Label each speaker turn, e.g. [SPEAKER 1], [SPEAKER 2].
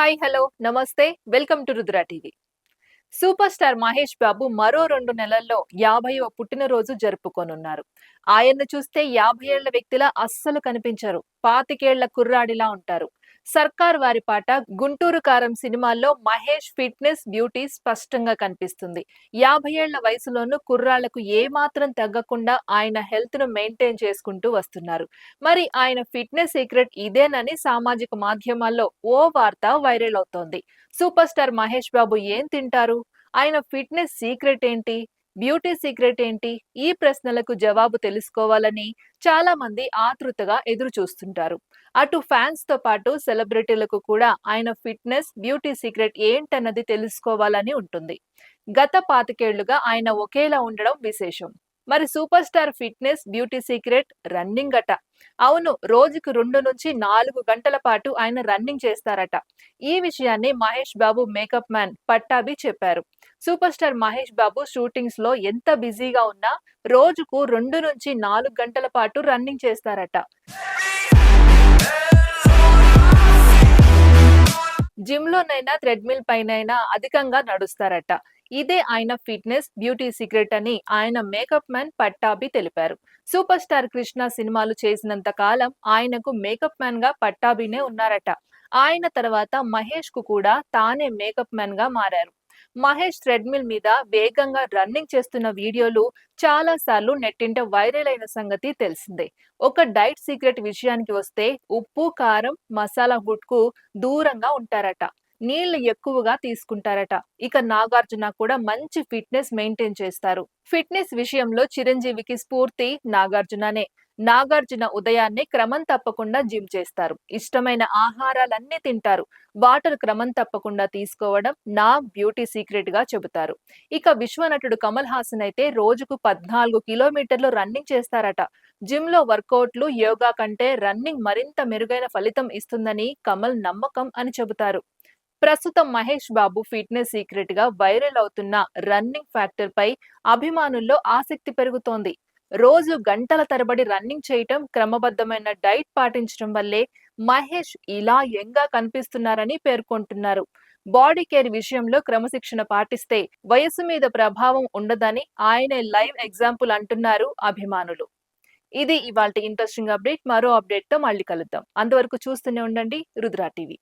[SPEAKER 1] Hi hello నమస్తే welcome to Rudra TV. Super star Mahesh Babu మరో రెండు నెలల్లో యాభైవ పుట్టినరోజు జరుపుకోనున్నారు. ఆయన్ను చూస్తే యాభై ఏళ్ళ వ్యక్తిలా అస్సలు కనిపించరు. పాతికేళ్ళ కుర్రాడిలా ఉంటారు. సర్కార్ వారి పాట గుంటూరు కారం సినిమాల్లో మహేష్ ఫిట్నెస్ బ్యూటీ స్పష్టంగా కనిపిస్తుంది. యాభై ఏళ్ళ వయసులోనూ కుర్రాళ్ళకు ఏమాత్రం తగ్గకుండా ఆయన హెల్త్ను మెయింటైన్ చేసుకుంటూ వస్తున్నారు. మరి ఆయన ఫిట్నెస్ సీక్రెట్ ఇదేనని సామాజిక మాధ్యమాల్లో ఓ వార్త వైరల్ అవుతోంది. సూపర్ స్టార్ మహేష్ బాబు ఏం తింటారు? ఆయన ఫిట్నెస్ సీక్రెట్ ఏంటి? బ్యూటీ సీక్రెట్ ఏంటి? ఈ ప్రశ్నలకు జవాబు తెలుసుకోవాలని చాలా మంది ఆతృతగా ఎదురు చూస్తుంటారు. అటు ఫ్యాన్స్తో పాటు సెలబ్రిటీలకు కూడా ఆయన ఫిట్నెస్ బ్యూటీ సీక్రెట్ ఏంటన్నది తెలుసుకోవాలని ఉంటుంది. గత పాతికేళ్ళుగా ఆయన ఒకేలా ఉండడం విశేషం. మరి super star fitness beauty secret running అట. అవును రోజుకు రెండు నుంచి నాలుగు గంటల పాటు ఆయన రన్నింగ్ చేస్తారట. ఈ విషయాన్ని మహేష్ బాబు మేకప్ మ్యాన్ పట్టాభి చెప్పారు. సూపర్ స్టార్ మహేష్ బాబు షూటింగ్స్లో ఎంత బిజీగా ఉన్నా రోజుకు రెండు నుంచి నాలుగు గంటల పాటు రన్నింగ్ చేస్తారట. జిమ్ లోనైనా థ్రెడ్మిల్ పైనైనా అధికంగా నడుస్తారట. ఇదే ఆయన ఫిట్నెస్ బ్యూటీ సీక్రెట్ అని ఆయన మేకప్ మ్యాన్ పట్టాభి తెలిపారు. సూపర్ స్టార్ కృష్ణ సినిమాలు చేసినంత కాలం ఆయనకు మేకప్ మ్యాన్గా పట్టాభినే ఉన్నారట. ఆయన తర్వాత మహేష్కు కూడా తానే మేకప్ మ్యాన్గా మారారు. మహేష్ ట్రెడ్మిల్ మీద వేగంగా రన్నింగ్ చేస్తున్న వీడియోలు చాలా సార్లు నెట్టింట వైరల్ అయిన సంగతి తెలిసిందే. ఒక డైట్ సీక్రెట్ విషయానికి వస్తే ఉప్పు కారం మసాలా గుట్కు కు దూరంగా ఉంటారట. నీళ్ళు ఎక్కువగా తీసుకుంటారట. ఇక నాగార్జున కూడా మంచి ఫిట్నెస్ మెయింటైన్ చేస్తారు. ఫిట్నెస్ విషయంలో చిరంజీవికి స్ఫూర్తి నాగార్జుననే. నాగార్జున ఉదయాన్నే క్రమం తప్పకుండా జిమ్ చేస్తారు. ఇష్టమైన ఆహారాలన్నీ తింటారు. వాటర్ క్రమం తప్పకుండా తీసుకోవడం నా బ్యూటీ సీక్రెట్గా చెబుతారు. ఇక విశ్వనటుడు కమల్ హాసన్ అయితే రోజుకు పద్నాలుగు కిలోమీటర్లు రన్నింగ్ చేస్తారట. జిమ్లో వర్కౌట్లు యోగా కంటే రన్నింగ్ మరింత మెరుగైన ఫలితం ఇస్తుందని కమల్ నమ్మకం అని చెబుతారు. ప్రస్తుతం మహేష్ బాబు ఫిట్నెస్ సీక్రెట్గా వైరల్ అవుతున్న రన్నింగ్ ఫ్యాక్టర్ పై అభిమానుల్లో ఆసక్తి పెరుగుతోంది. రోజు గంటల తరబడి రన్నింగ్ చేయటం క్రమబద్ధమైన డైట్ పాటించడం వల్లే మహేష్ ఇలా యంగా కనిపిస్తున్నారని పేర్కొంటున్నారు. బాడీ కేర్ విషయంలో క్రమశిక్షణ పాటిస్తే వయసు మీద ప్రభావం ఉండదని ఆయనే లైవ్ ఎగ్జాంపుల్ అంటున్నారు అభిమానులు. ఇది ఇవాళ ఇంట్రెస్టింగ్ అప్డేట్. మరో అప్డేట్తో మళ్ళీ కలుద్దాం. అంతవరకు చూస్తూనే ఉండండి. రుద్రా టీవీ.